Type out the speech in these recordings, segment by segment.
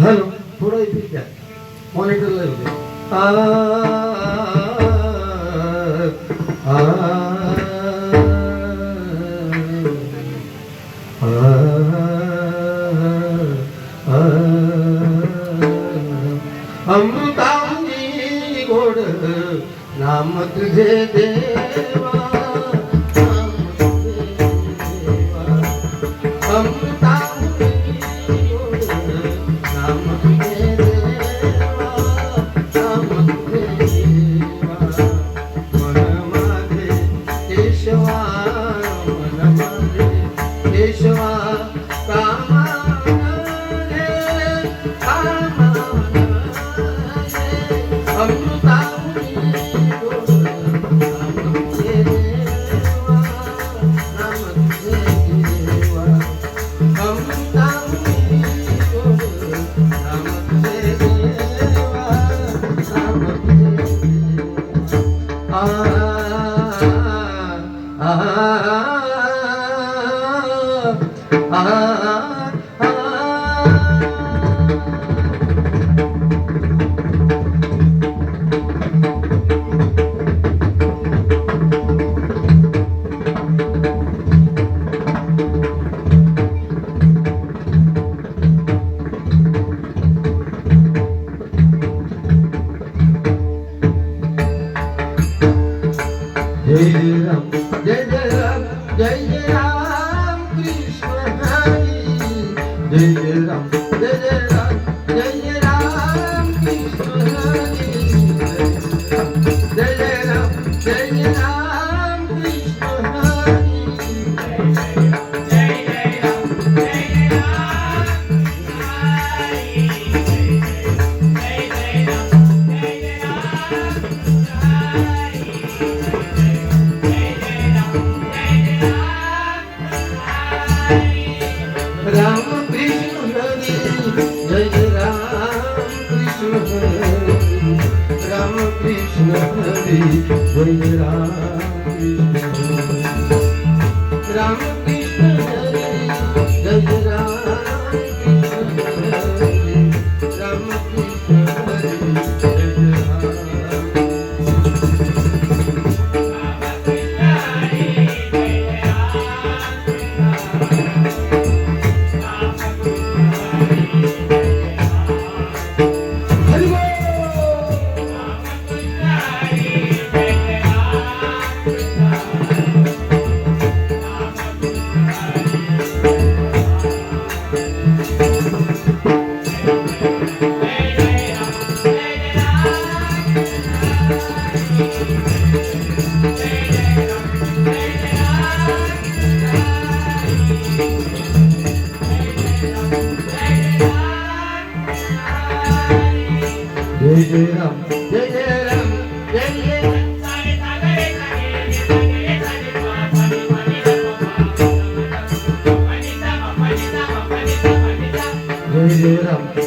Hello পুরো এই picture অনেকের লাগবে अमृतांगी गोड नाम तुझे देवा नाम तुझे देवा ah, ah, ah, ah, ah. జై జయ రామ్ జయ జయ రామ్ జయ జయ రామ్ কৃষ্ণ রাম কৃষ্ণ হরি হরি রাম কৃষ্ণ রাম जय जय राम जय जय राम जय जय जय जय राम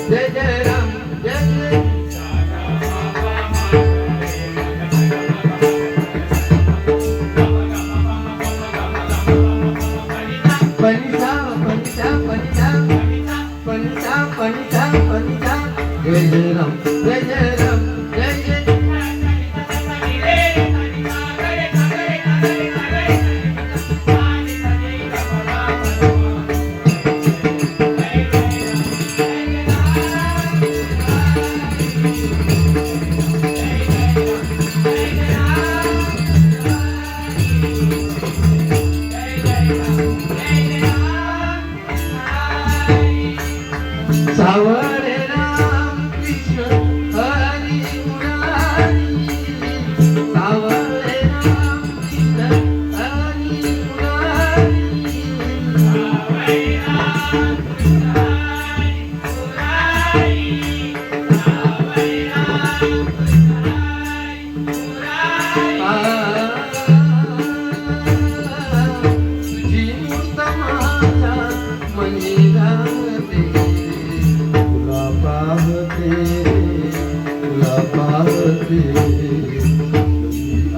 લાભાર્થી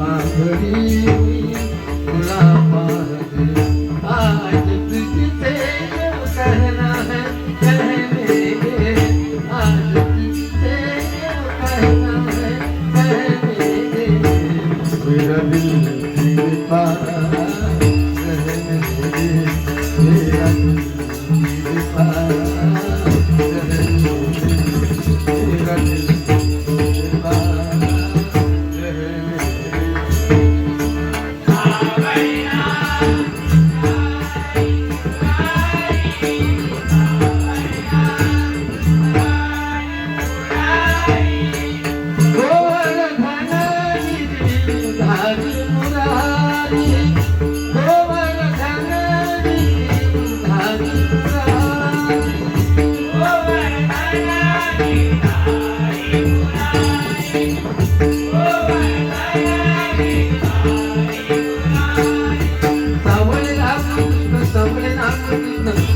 આંગળી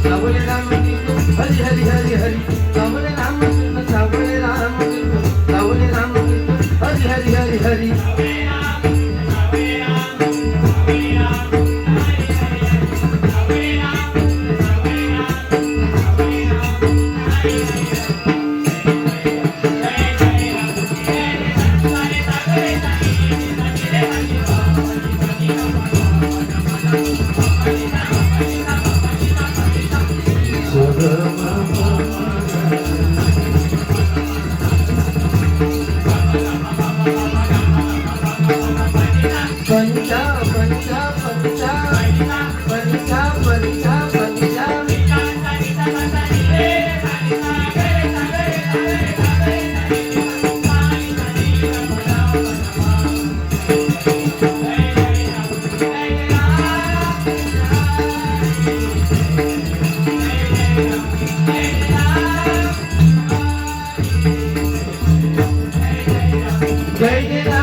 सावले Ram Hari Hari Hari Hari. सावले Ram सावले Ram सावले Ram Hari Hari Hari Hari. Break it out.